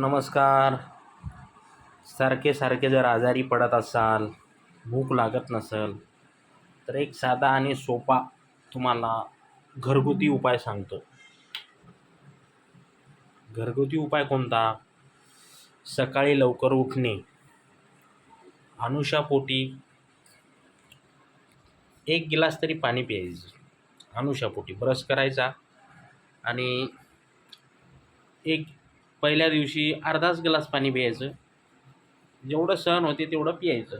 नमस्कार. सारखे सारखे जर आजारी पडत असाल भूक लागत नसेल तर एक साधा आणि सोपा तुम्हाला घरगुती उपाय सांगतो. घरगुती उपाय कोणता? सकाळी लवकर उठणे अनुषापोटी एक गिलास तरी पाणी प्यायचं. अनुषापोटी ब्रश करायचा आणि एक पहिल्या दिवशी अर्धाच ग्लास पाणी प्यायचं. जेवढं सहन होते तेवढं प्यायचं.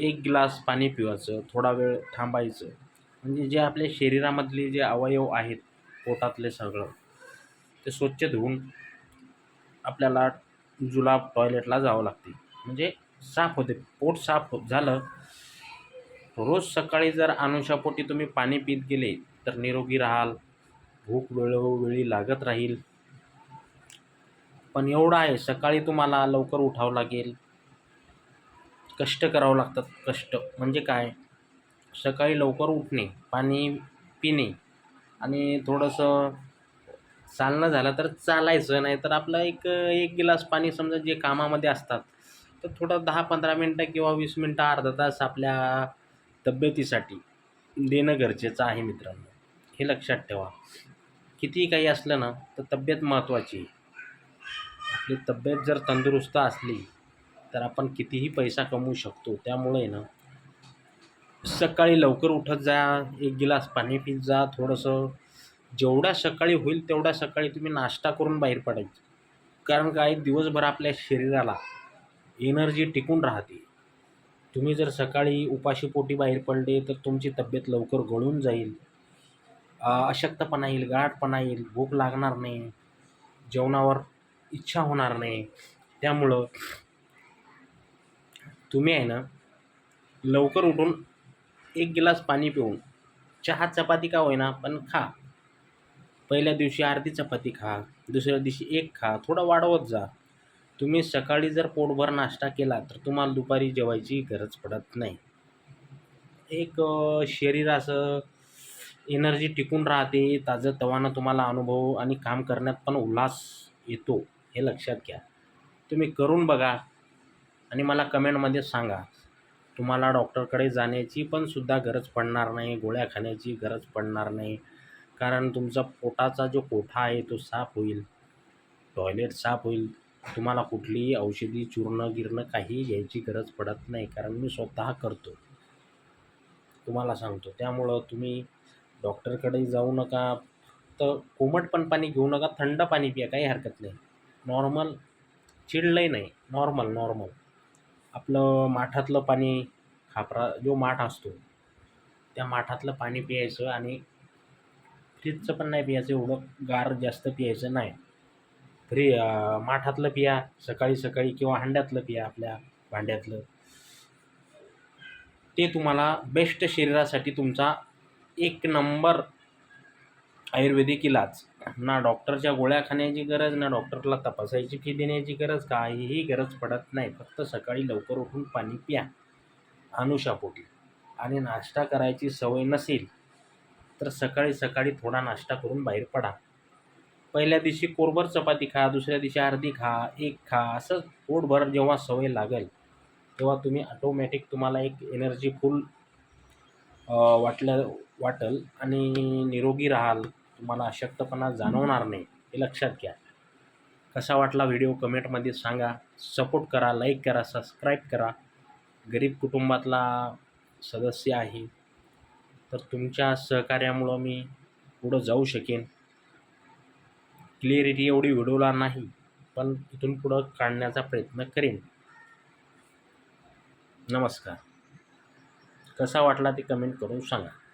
एक ग्लास पाणी पिवायचं थोडा वेळ थांबायचं. म्हणजे जे आपल्या शरीरामधले जे अवयव आहेत पोटातले सगळं ते स्वच्छ धुवून आपल्याला जुलाब टॉयलेटला जावं लागते. म्हणजे साफ होते. पोट साफ हो झालं रोज सकाळी जर अनुषापोटी तुम्ही पाणी पीत गेले तर निरोगी राहाल. भूक वेळोवेळी लागत राहील. पण एवढं आहे सकाळी तुम्हाला लवकर उठावं लागेल. कष्ट करावं लागतात कष्ट. म्हणजे काय? सकाळी लवकर उठणे पाणी पिणे आणि थोडंसं चालणं झालं तर चालायचं नाही तर आपलं एक एक गिलास पाणी समजा जे कामामध्ये असतात तर थोडं दहा पंधरा मिनटं किंवा वीस मिनटं अर्धा तास आपल्या तब्येतीसाठी देणं गरजेचं आहे मित्रांनो. हे लक्षात ठेवा. कितीही काही असलं ना तर तब्येत महत्त्वाची आहे. आपली तब्येत जर तंदुरुस्त असली तर आपण कितीही पैसा कमवू शकतो. त्यामुळे ना सकाळी लवकर उठत जा एक गिलास पाणी पीत जा थोडंसं जेवढ्या सकाळी होईल तेवढ्या सकाळी तुम्ही नाश्ता करून बाहेर पडायचं. कारण काय दिवसभर आपल्या शरीराला एनर्जी टिकून राहते. तुम्ही जर सकाळी उपाशीपोटी बाहेर पडले तर तुमची तब्येत लवकर गळून जाईल. अशक्तपणा येईल गाठपणा येईल भूक लागणार नाही. जेवणावर इच्छा होणार नाही. त्यामुळं तुम्ही आहे ना लवकर उठून एक गिलास पाणी पिऊन चहा चपाती का होईना पण खा. पहिल्या दिवशी अर्धी चपाती खा दुसऱ्या दिवशी एक खा थोडं वाढवत जा. तुम्ही सकाळी जर पोटभर नाश्ता केला तर तुम्हाला दुपारी जेवायची गरज पडत नाही. एक शरीर असं एनर्जी टिकून राहते ताजं तवानं तुम्हाला अनुभव आणि काम करण्यात पण उल्हास येतो. हे लक्षात घ्या. तुम्ही करून बघा आणि मला कमेंटमध्ये सांगा. तुम्हाला डॉक्टरकडे जाण्याची पण सुद्धा गरज पडणार नाही गोळ्या खाण्याची गरज पडणार नाही. कारण तुमचा पोटाचा जो कोठा आहे तो साफ होईल. टॉयलेट साफ होईल. तुम्हाला कुठलीही औषधी चूर्ण गिरणं काही घ्यायची गरज पडत नाही. कारण मी स्वतः करतो. तुम्हाला सांगतो. त्यामुळं तुम्ही डॉक्टरकडे जाऊ नका. तर कोमट पण पाणी घेऊ नका. थंड पाणी पिया. काही हरकत नाही. नॉर्मल चिडलंही नाही. Normal normal. आपलं माठातलं पाणी खापरा जो माठ असतो त्या माठातलं पाणी प्यायचं आणि फ्रीजचं पण नाही प्यायचं एवढं गार जास्त प्यायचं नाही. फ्री माठातलं पिया सकाळी सकाळी किंवा हंड्यातलं पिया आपल्या भांड्यातलं. ते तुम्हाला बेस्ट शरीरासाठी तुमचा एक नंबर आयुर्वेदिक इलाज. ना डॉक्टरच्या गोळ्या खाण्याची गरज ना डॉक्टरला तपासायची फी देण्याची गरज काहीही गरज पडत नाही. फक्त सकाळी लवकर उठून पाणी प्या. अनुषापोटी आणि नाश्ता करायची सवय नसेल तर सकाळी सकाळी थोडा नाश्ता करून बाहेर पडा. पहिल्या दिवशी कोरभर चपाती खा दुसऱ्या दिवशी अर्धी खा एक खा असं पोटभर जेव्हा सवय लागेल तेव्हा तुम्ही ऑटोमॅटिक तुम्हाला एक एनर्जी फुल वाटलं वाटेल आणि निरोगी राहाल. तुम्हाला अशक्तपणा जाणवणार नाही हे लक्षात घ्या. कसा वाटला व्हिडिओ कमेंटमध्ये सांगा. सपोर्ट करा लाईक करा सबस्क्राईब करा. गरीब कुटुंबातला सदस्य आहे तर तुमच्या सहकार्यामुळं मी पुढं जाऊ शकेन. क्लिअरिटी एवढी व्हिडिओला नाही पण इथून पुढं काढण्याचा प्रयत्न करेन. नमस्कार. कसा वाटला ते कमेंट करून सांगा.